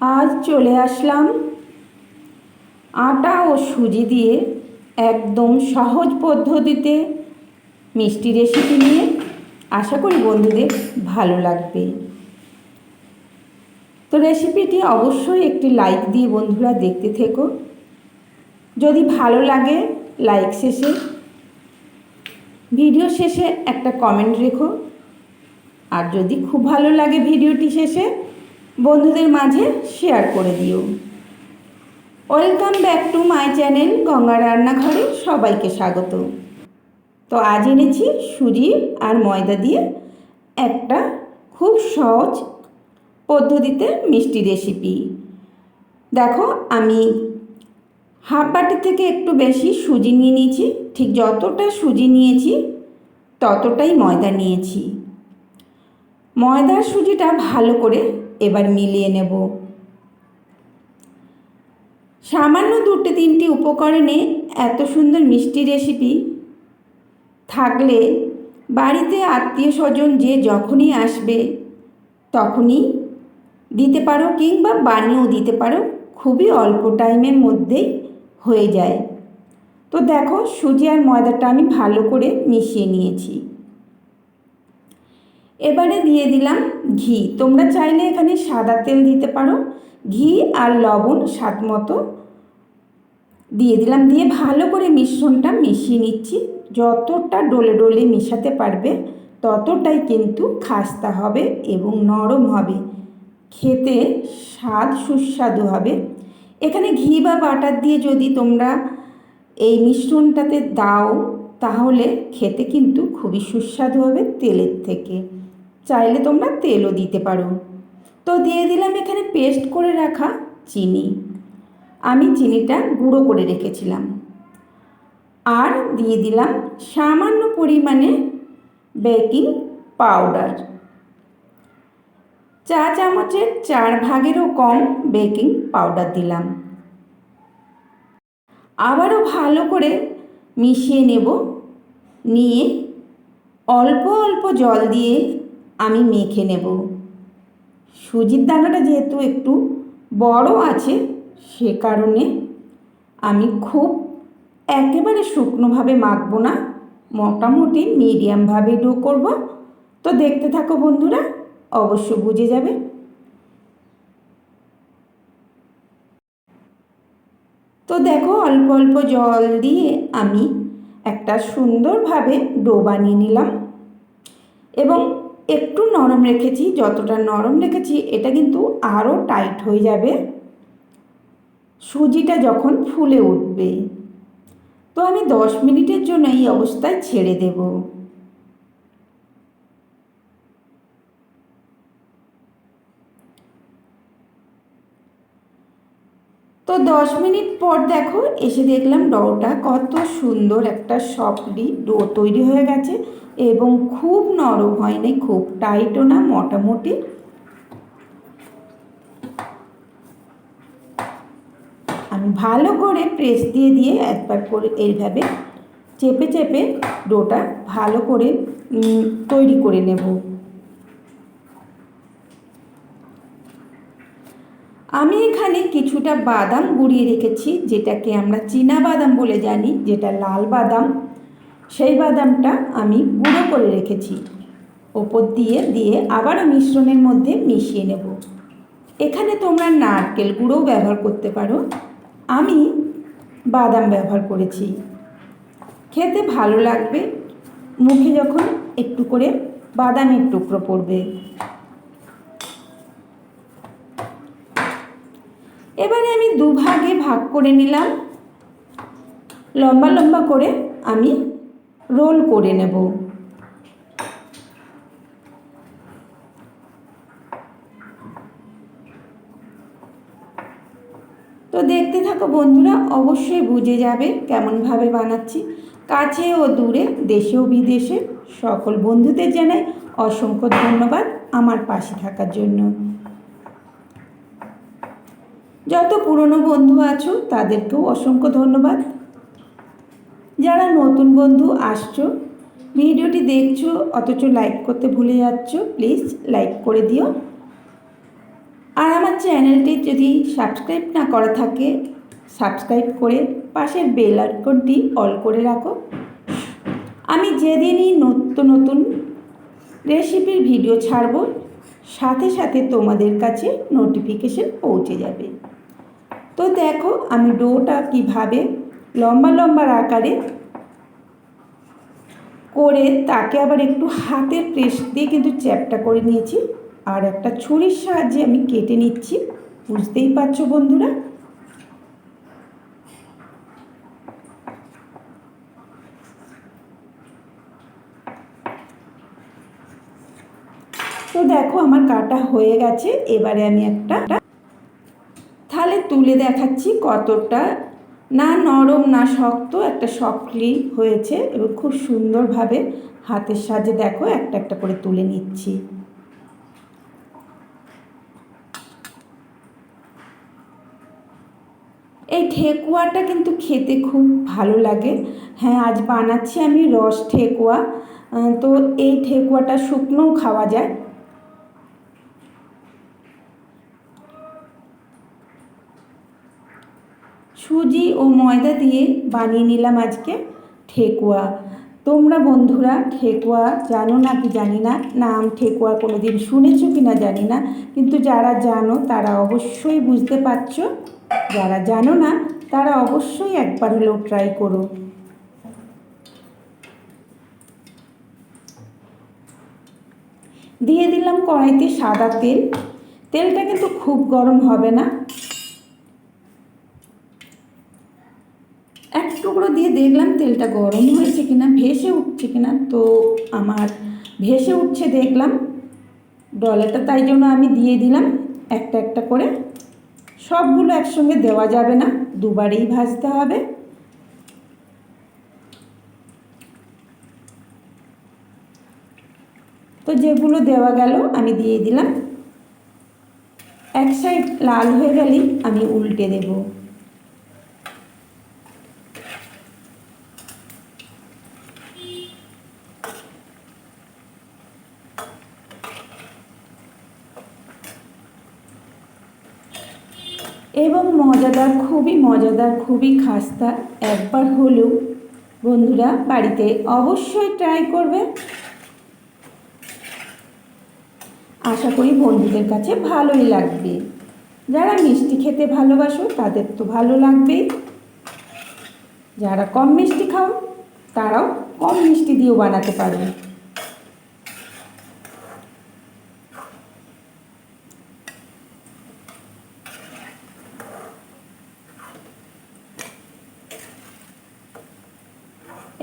আজ চলে আসলাম আটা ও সুজি দিয়ে একদম সহজ পদ্ধতিতে মিষ্টি রেসিপি নিয়ে আশা করি বন্ধুদের ভালো লাগবে। তো রেসিপিটি অবশ্যই একটি লাইক দিয়ে বন্ধুরা দেখতে থেকো। যদি ভালো লাগে লাইক শেষে ভিডিও শেষে একটা কমেন্ট রেখো। আর যদি খুব ভালো লাগে ভিডিওটি শেষে বন্ধুদের মাঝে শেয়ার করে দিও। Welcome back to my channel Ganga রান্নাঘরে সবাইকে স্বাগত। তো আজ এনেছি সুজি আর ময়দা দিয়ে একটা খুব সহজ পদ্ধতিতে মিষ্টি রেসিপি দেখো, আমি হাফ বাটি থেকে একটু বেশি সুজি নিয়ে নিয়েছি, ঠিক যতটা সুজি নিয়েছি, ততটাই ময়দা নিয়েছি। ময়দার সুজিটা ভালো করে এবার মিলিয়ে নেব। সামান্য দুটো তিনটি উপকরণে এত সুন্দর মিষ্টি রেসিপি থাকলে বাড়িতে আত্মীয় স্বজন যে যখনই আসবে, তখনই দিতে পারো কিংবা বানিয়েও দিতে পারো, খুবই অল্প টাইমের মধ্যেই হয়ে যায়। তো দেখো সুজি আর ময়দাটা আমি ভালো করে মিশিয়ে নিয়েছি। এবারে দিয়ে দিলাম ঘি। তোমরা চাইলে এখানে সাদা তেল দিতে পারো। ঘি আর লবণ স্বাদ মতো দিয়ে দিলাম। দিয়ে ভালো করে মিশ্রণটা মিশিয়ে নিচ্ছি। যতটা ডলে ডোলে মেশাতে পারবে, ততটাই কিন্তু খাস্তা হবে এবং নরম হবে। খেতে স্বাদ সুস্বাদু হবে। এখানে ঘি বা বাটার দিয়ে যদি তোমরা এই মিশ্রণটাতে দাও, তাহলে খেতে কিন্তু খুবই সুস্বাদু হবে তেলের থেকে। চাইলে তোমরা তেলও দিতে পারো। তো দিয়ে দিলাম এখানে পেস্ট করে রাখা চিনি। আমি চিনিটা গুঁড়ো করে রেখেছিলাম। আর দিয়ে দিলাম সামান্য পরিমাণে বেকিং পাউডার চা চামচের চার ভাগেরও কম বেকিং পাউডার দিলাম। আবারও ভালো করে মিশিয়ে নেব। নিয়ে অল্প অল্প জল দিয়ে আমি মেখে নেব। সুজির দানাটা যেহেতু একটু বড় আছে, সে কারণে আমি খুব একেবারে শুকনোভাবে মাখবো না। মোটামুটি মিডিয়ামভাবে ডো করব। তো দেখতে থাকো বন্ধুরা, অবশ্য বুঝে যাবে। তো দেখো, অল্প অল্প জল দিয়ে আমি একটা সুন্দরভাবে ডো বানিয়ে নিলাম। এবং একটু নরম রেখেছি, যতটা নরম রেখেছি, এটা কিন্তু আরও টাইট হয়ে যাবে। সুজিটা যখন ফুলে উঠবে। তো আমি দশ মিনিটের জন্য এই অবস্থায় ছেড়ে দেব। তো দশ মিনিট পর দেখো, এসে দেখলাম ডোটা কত সুন্দর একটা সফটলি ডো তৈরি হয়ে গেছে। এবং খুব নরম হয়নি খুব টাইটও না, মোটামুটি। আমি ভালো করে প্রেস দিয়ে দিয়ে একবার করে এইভাবে চেপে চেপে ডোটা ভালো করে তৈরি করে নেব। আমি এখানে কিছুটা বাদাম গুঁড়িয়ে রেখেছি, যেটাকে আমরা চীনা বাদাম বলে জানি, যেটা লাল বাদাম। সেই বাদামটা আমি গুঁড়ো করে রেখেছি। ওপর দিয়ে দিয়ে আবারও মিশ্রণের মধ্যে মিশিয়ে নেব। এখানে তোমরা নারকেল গুঁড়োও ব্যবহার করতে পারো। আমি বাদাম ব্যবহার করেছি। খেতে ভালো লাগবে। মুখে যখন একটু করে বাদামের টুকরো পড়বে। এবারে আমি দুভাগে ভাগ করে নিলাম। লম্বা লম্বা করে আমি রোল করে নেব। তো দেখতে থাকো বন্ধুরা, অবশ্যই বুঝে যাবে কেমনভাবে বানাচ্ছি। কাছে ও দূরে, দেশে ও বিদেশে, সকল বন্ধুদের জানাই অসংখ্য ধন্যবাদ আমার পাশে থাকার জন্য। যত পুরনো বন্ধু আছো, তাদেরকেও অসংখ্য ধন্যবাদ। যারা নতুন বন্ধু আসছো, ভিডিওটি দেখছ, অথচ লাইক করতে ভুলে যাচ্ছ প্লিজ লাইক করে দিও। আর আমার চ্যানেলটি যদি সাবস্ক্রাইব না করা থাকে সাবস্ক্রাইব করে পাশের বেল আইকনটি অল করে রাখো। আমি যেদিনই নতুন নতুন রেসিপির ভিডিও ছাড়ব, সাথে সাথে তোমাদের কাছে নোটিফিকেশন পৌঁছে যাবে। তো দেখো আমি ডোটা কীভাবে লম্বা লম্বা আকারে করে তাকে আবার একটু হাতের প্রেস দিয়ে কিন্তু চ্যাপটা করে নিয়েছি। আর একটা ছুরির সাহায্যে আমি কেটে নিচ্ছি। বুঝতেই পারছ বন্ধুরা? তো দেখো আমার কাটা হয়ে গেছে। এবারে আমি একটা তাহলে তুলে দেখাচ্ছি কতটা না নরম, না শক্ত একটা সফটলি হয়েছে এবং খুব সুন্দরভাবে হাতের সাহায্যে দেখো একটা একটা করে তুলে নিচ্ছি। এই ঠেকুয়াটা কিন্তু খেতে খুব ভালো লাগে। হ্যাঁ আজ বানাচ্ছি আমি রস ঠেকুয়া। তো এই ঠেকুয়াটা শুকনোও খাওয়া যায়। সুজি ও ময়দা দিয়ে বানিয়ে নিলাম আজকে ঠেকুয়া। তোমরা বন্ধুরা, ঠেকুয়া জানো না কি জানি না? নাম ঠেকুয়া কোনো দিন শুনেছো কি না জানি না। কিন্তু যারা জানো, তারা অবশ্যই বুঝতে পারছ। যারা জানো না, তারা অবশ্যই একবার হলেও ট্রাই করো। দিয়ে দিলাম কড়াইতে সাদা তেল। তেলটা কিন্তু খুব গরম হবে না। এক টুকরো দিয়ে দেখলাম তেলটা গরম হয়েছে কিনা, ভেসে উঠছে কিনা। তো আমার ভেসে উঠছে দেখলাম, ডলাটা তাই জন্য আমি দিয়ে দিলাম, একটা একটা করে। সবগুলো একসঙ্গে দেওয়া যাবে না, দুবারেই ভাজতে হবে। তো যেগুলো দেওয়া গেল আমি দিয়ে দিলাম। এক সাইড লাল হয়ে গেলেই আমি উল্টে দেবো। এবং মজাদার, খুবই মজাদার, খুবই খাস্তা একবার হলেও বন্ধুরা বাড়িতে অবশ্যই ট্রাই করবে। আশা করি বন্ধুদের কাছে ভালোই লাগবে। যারা মিষ্টি খেতে ভালোবাসো, তাদের তো ভালো লাগবেই যারা কম মিষ্টি খাও, তারাও কম মিষ্টি দিয়েও বানাতে পারবে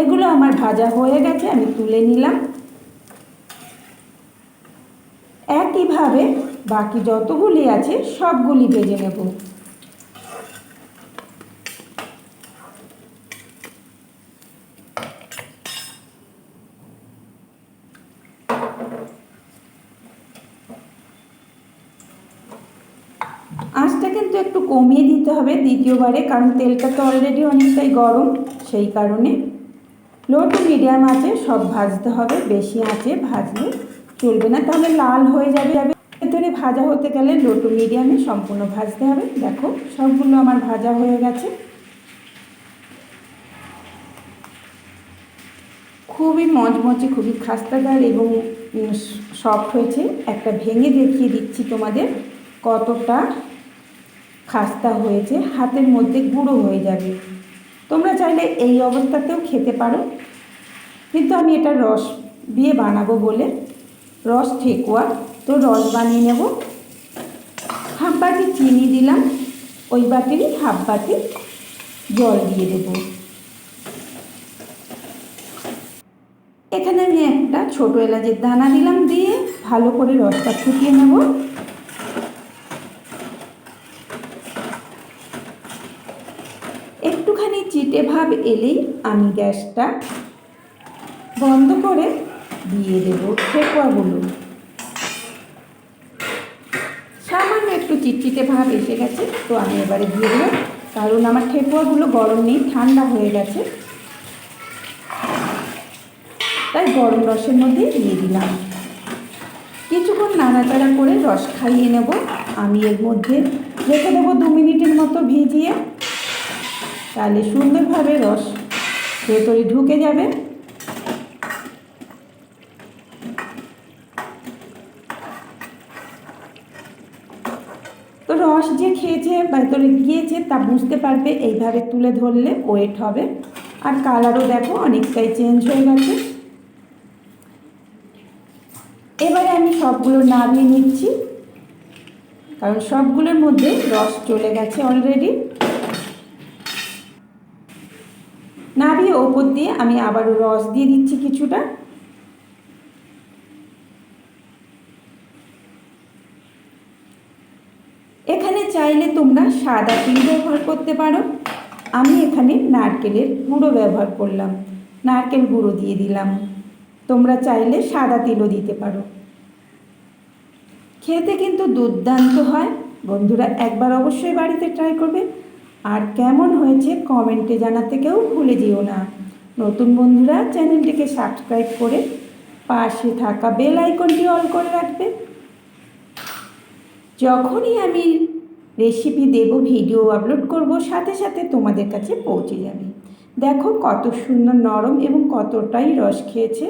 এগুলো আমার ভাজা হয়ে গেছে, আমি তুলে নিলাম। একইভাবে বাকি যতগুলি আছে, সবগুলি ভেজে নেব। আঁচটা কিন্তু একটু কমিয়ে দিতে হবে দ্বিতীয়বারে, কারণ তেলটা তো অলরেডি অনেকটাই গরম, সেই কারণে। লো টু মিডিয়াম আঁচে সব ভাজতে হবে। বেশি আঁচে ভাজলে চলবে না, তাহলে লাল হয়ে যাবে। ভেতরে ভাজা হতে গেলে লো টু মিডিয়ামে সম্পূর্ণ ভাজতে হবে। দেখো, সবগুলো আমার ভাজা হয়ে গেছে। খুবই মচমচে খুবই খাস্তাদার এবং সফট হয়েছে। একটা ভেঙে দেখিয়ে দিচ্ছি তোমাদের কতটা খাস্তা হয়েছে। হাতের মধ্যে গুঁড়ো হয়ে যাবে। তোমরা চাইলে এই অবস্থাতেও খেতে পারো। কিন্তু আমি এটা রস দিয়ে বানাবো বলে। রস ঠেকুয়া। তো রস বানিয়ে নেব। হাফ বাটি চিনি দিলাম। ওই বাটিরই হাফ বাটি জল দিয়ে দেব। এখানে আমি একটা ছোটো এলাচের দানা দিলাম দিয়ে ভালো করে রসটা ফুটিয়ে নেব। ভাব এলেই আমি গ্যাসটা বন্ধ করে দিয়ে দেব ঠেকুয়াগুলো। সামান্য একটু চিটচিটে ভাব এসে গেছে, তো আমি এবারে দিয়ে দেবো কারণ আমার ঠেকুয়াগুলো গরম নেই, ঠান্ডা হয়ে গেছে। তাই গরম রসের মধ্যে দিয়ে দিলাম। কিছুক্ষণ নাড়াচাড়া করে রস খাইয়ে নেব। আমি এর মধ্যে রেখে দেবো দু মিনিটের মতো ভিজিয়ে। তাহলে সুন্দরভাবে রস ভেতরে ঢুকে যাবে। তো রস যে খেয়েছে, ভেতরে গিয়েছে, তা বুঝতে পারবে, এইভাবে তুলে ধরলে ওয়েট হবে। আর কালারও দেখো অনেকটাই চেঞ্জ হয়ে গেছে। এবারে আমি সবগুলো নামিয়ে নিচ্ছি, কারণ সবগুলোর মধ্যে রস চলে গেছে অলরেডি নাবিয়ে ওপর দিয়ে আমি আবারও রস দিয়ে দিচ্ছি কিছুটা। এখানে চাইলে তোমরা সাদা তিল ব্যবহার করতে পারো। আমি এখানে নারকেলের গুঁড়ো ব্যবহার করলাম। নারকেল গুঁড়ো দিয়ে দিলাম। তোমরা চাইলে সাদা তিলও দিতে পারো। খেতে কিন্তু দুর্দান্ত হয়। বন্ধুরা একবার অবশ্যই বাড়িতে ট্রাই করবে। আর কেমন হয়েছে কমেন্টে জানাতে কেউ ভুলে যেও না। নতুন বন্ধুরা, চ্যানেলটিকে সাবস্ক্রাইব করে পাশে থাকা বেল আইকনটি অল করে রাখবে। যখনই আমি রেসিপি দেব ভিডিও আপলোড করব, সাথে সাথে তোমাদের কাছে পৌঁছে যাবে। দেখো কত সুন্দর নরম এবং কতটাই রস খেয়েছে।